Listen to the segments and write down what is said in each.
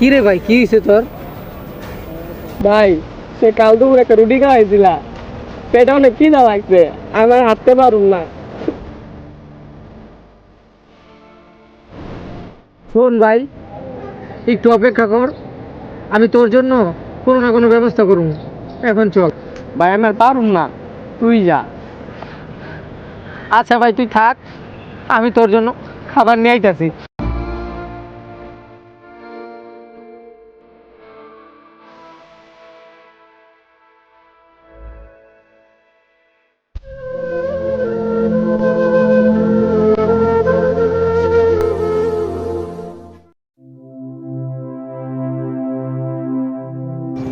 কি রে ভাই কি হয়েছে তোর? ভাই সে কাল দুপুর একটা রুটি খাওয়াইছিল পেটে অনেক খিদা লাগছে আমার হাঁটতে পারুম না। শোন ভাই একটু অপেক্ষা কর আমি তোর জন্য কোনো না কোনো ব্যবস্থা করুন এখন চল। ভাই আমি আর পারুম না তুই যা। আচ্ছা ভাই তুই থাক আমি তোর জন্য খাবার নিয়ে আইতাছি।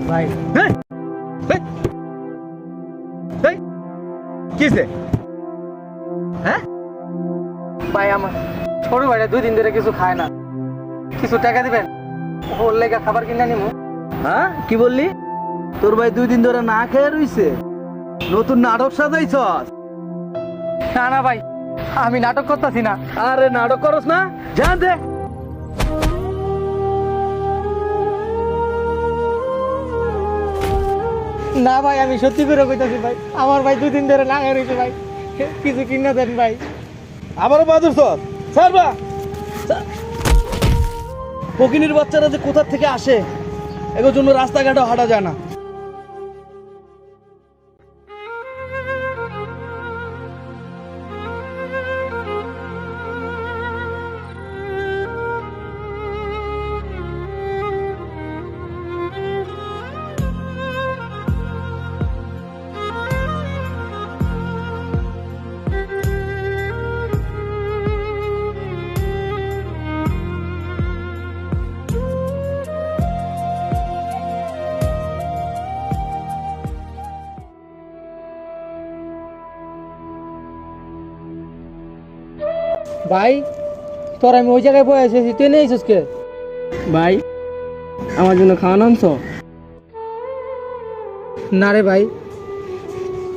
ভাই। কিসে হ্যাঁ? ভাই আমার ছোট ভাইটা দুই দিন ধরে কিছু খায় না। কিছু টাকা দিবেন? ওর লেগে খাবার কিনে নিবো হ্যাঁ? কি বললি? তোর ভাই দুই দিন ধরে না খেয়ে রইছে? নতুন নাটক সাজাইছস? না না ভাই আমি নাটক করতেছি না। আরে নাটক করস না? জান দে। না ভাই, আমি সত্যি করে কইতাছি ভাই, আমার ভাই দুই দিন ধরে না রয়েছে ভাই। কিছু কিনে দেন ভাই। আবারও বাদুর স্যার। বা। ফকিনির বাচ্চারা যে কোথা থেকে আসে এগুলোর জন্য রাস্তাঘাটও হাঁটা যায় না। ভাই তোর আমি ওই জায়গায় বয়ে এসেছি তুই নেই কে? ভাই আমার জন্য খাওয়ানো আনছো? না রে ভাই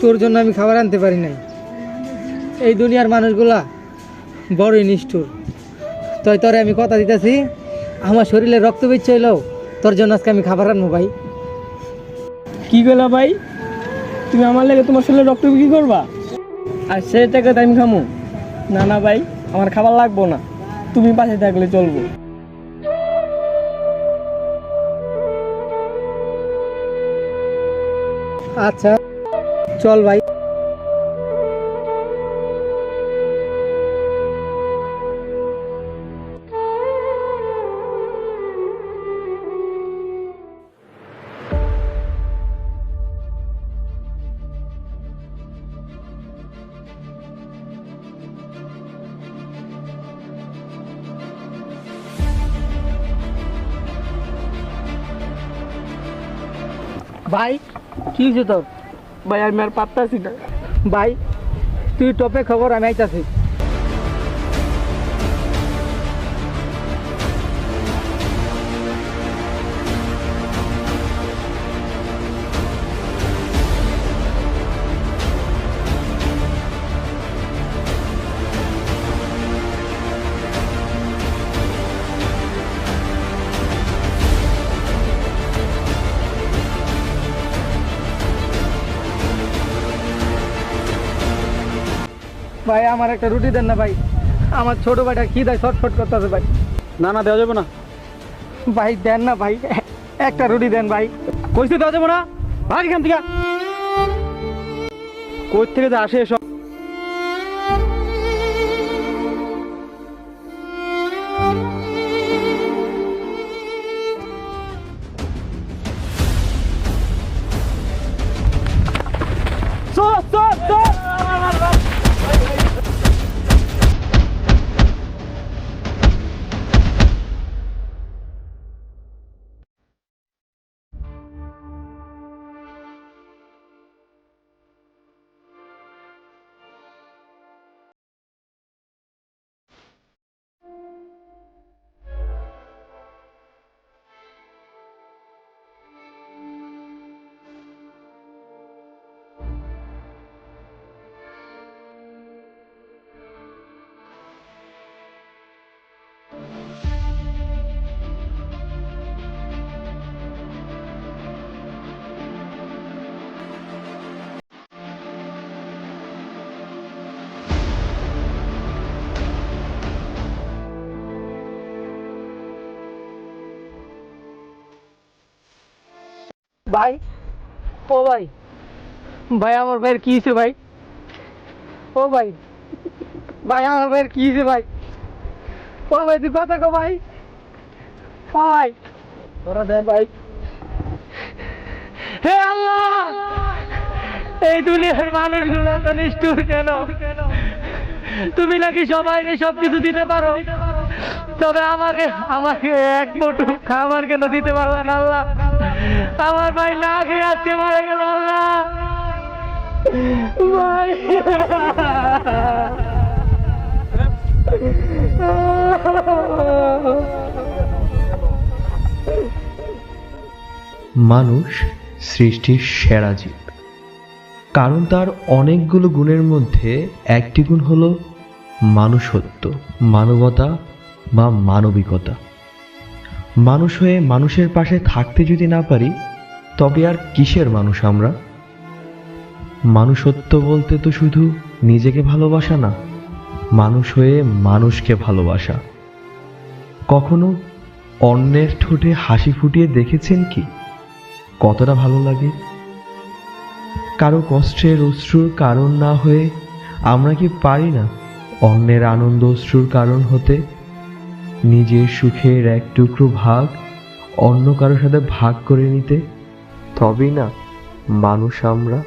তোর জন্য আমি খাবার আনতে পারি নাই। এই দুনিয়ার মানুষগুলা বড়ই নিষ্ঠুর। তাই তোরে আমি কথা দিতেছি আমার শরীরে রক্ত বিচ্ছে হইলেও তোর জন্য আজকে আমি খাবার আনব ভাই। কি করলা ভাই? তুমি আমার লাগে তোমার শরীরে রক্ত বিক্রি করবা? আর সেই টাকা আমি খামো। না না ভাই আমার খাবার লাগবো না। তুমি পাশে থাকলে চলবো। আচ্ছা চল ভাই। ভাই কি হয়েছে তোর? ভাই আমি আর পারতাছি না। ভাই তুই টপে খবর আমি আইতাছি। ভাই আমার একটা রুটি দেন না ভাই। আমার ছোট ভাইটা কি দেয় ছটফট করতেছে ভাই। না না দেওয়া যাবে না। ভাই দেন না ভাই একটা রুটি দেন ভাই। কইতে দেওয়া যাবে না? ভাগ এখান থেকে। কই থেকে যে আসে এসব? ভাই, ও ভাই ভাই, আমার ভাইয়ের কি হয়েছে ভাই? ও ভাই ভাই, আমার ভাইয়ের কি হয়েছে ভাই? ও ভাই, তুই কথা কো ভাই। ভাই তোরা দেন ভাই। হে আল্লাহ! এই দুনিয়ার মানুষগুলো তো নিষ্ঠুর কেন? তুমি নাকি সবাইকে সব কিছু দিতে পারো? তবে আমাকে আমাকে এক মুঠো খাবার কেন দিতে পারবে না আল্লাহ? আমার ভাই না খেয়ে আজকে মারা গেল ভাই। মানুষ সৃষ্টির সেরা জীব। কারণ তার অনেকগুলো গুণের মধ্যে একটি গুণ হলো মানুষত্ব, মানবতা বা মানবিকতা। মানুষ হয়ে মানুষের পাশে থাকতে যদি না পারি, তবে আর কিসের মানুষ আমরা? মানুষত্ব বলতে তো শুধু নিজেকে ভালোবাসা না, মানুষ হয়ে মানুষকে ভালোবাসা। কখনো অন্যের ঠোঁটে হাসি ফুটিয়ে দেখেছেন কি? কতটা ভালো লাগে? কারও কষ্টের অশ্রুর কারণ না হয়ে আমরা কি পারি না অন্যের আনন্দ অশ্রুর কারণ হতে? নিজের সুখের এক টুকরো ভাগ অন্য কারোর সাথে ভাগ করে নিতে? তবেই না, মানুষ আমরা